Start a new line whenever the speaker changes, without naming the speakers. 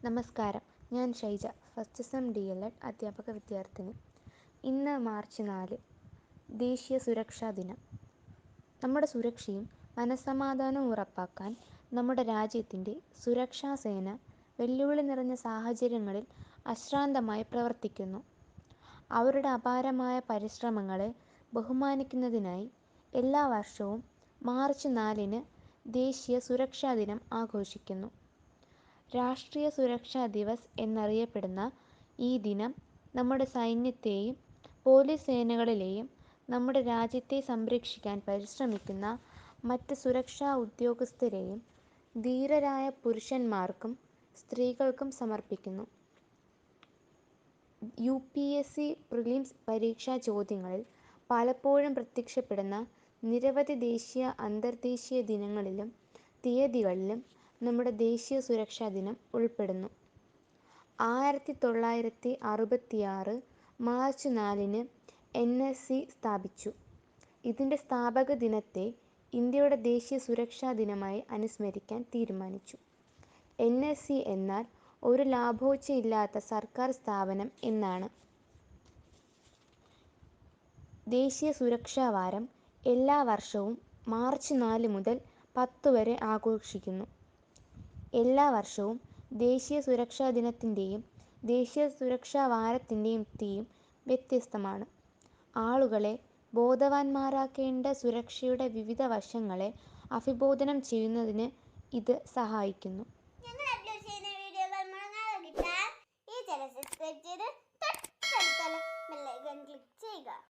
നമസ്കാരം. ഞാൻ Shaija first sem D L Ed അധ്യാപക വിദ്യാർത്ഥിനി. ഇന്ന് മാർച്ച് നാല് ദേശീയ സുരക്ഷാ ദിനം. നമ്മുടെ സുരക്ഷയും മനസ്സമാധാനവും ഉറപ്പാക്കാൻ നമ്മുടെ രാജ്യത്തിന്റെ സുരക്ഷാ സേന വെല്ലുവിളി നിറഞ്ഞ സാഹചര്യങ്ങളിൽ അശ്രാന്തമായി പ്രവർത്തിക്കുന്നു. അവരുടെ അപാരമായ പരിശ്രമങ്ങളെ ബഹുമാനിക്കുന്നതിനായി എല്ലാ വർഷവും മാർച്ച് നാലിന് ദേശീയ സുരക്ഷാ ദിനം ആഘോഷിക്കുന്നു. രാഷ്ട്രീയ സുരക്ഷാ ദിവസ് എന്നറിയപ്പെടുന്ന ഈ ദിനം നമ്മുടെ സൈന്യത്തെയും പോലീസ് സേനകളിലെയും നമ്മുടെ രാജ്യത്തെ സംരക്ഷിക്കാൻ പരിശ്രമിക്കുന്ന മറ്റ് സുരക്ഷാ ഉദ്യോഗസ്ഥരെയും ധീരരായ പുരുഷന്മാർക്കും സ്ത്രീകൾക്കും സമർപ്പിക്കുന്നു. U P S C prelims പരീക്ഷാ ചോദ്യങ്ങളിൽ പലപ്പോഴും പ്രത്യക്ഷപ്പെടുന്ന നിരവധി ദേശീയ അന്തർദേശീയ ദിനങ്ങളിലും തീയതികളിലും നമ്മുടെ ദേശീയ സുരക്ഷാ ദിനം ഉൾപ്പെടുന്നു. ആയിരത്തി തൊള്ളായിരത്തി അറുപത്തിയാറ് മാർച്ച് നാലിന് എൻ എസ് സി സ്ഥാപിച്ചു. ഇതിന്റെ സ്ഥാപക ദിനത്തെ ഇന്ത്യയുടെ ദേശീയ സുരക്ഷാ ദിനമായി അനുസ്മരിക്കാൻ തീരുമാനിച്ചു. എൻ എസ് സി എന്നാൽ ഒരു ലാഭേച്ഛയില്ലാത്ത സർക്കാർ സ്ഥാപനം എന്നാണ്. ദേശീയ സുരക്ഷാ വാരം എല്ലാ വർഷവും മാർച്ച് നാല് മുതൽ പത്ത് വരെ ആഘോഷിക്കുന്നു. എല്ലാ വർഷവും ദേശീയ സുരക്ഷാ ദിനത്തിന്റെയും ദേശീയ സുരക്ഷാ വാരത്തിന്റെയും തീം വ്യത്യസ്തമാണ്. ആളുകളെ ബോധവാന്മാരാക്കേണ്ട സുരക്ഷയുടെ വിവിധ വശങ്ങളെ അഭിബോധനം ചെയ്യുന്നതിന് ഇത് സഹായിക്കുന്നു. ഞങ്ങൾ അപ്ലോഡ് ചെയ്യുന്ന വീഡിയോകൾ ഈ ചാനൽ സബ്സ്ക്രൈബ് ക്ലിക്ക് ചെയ്യുക.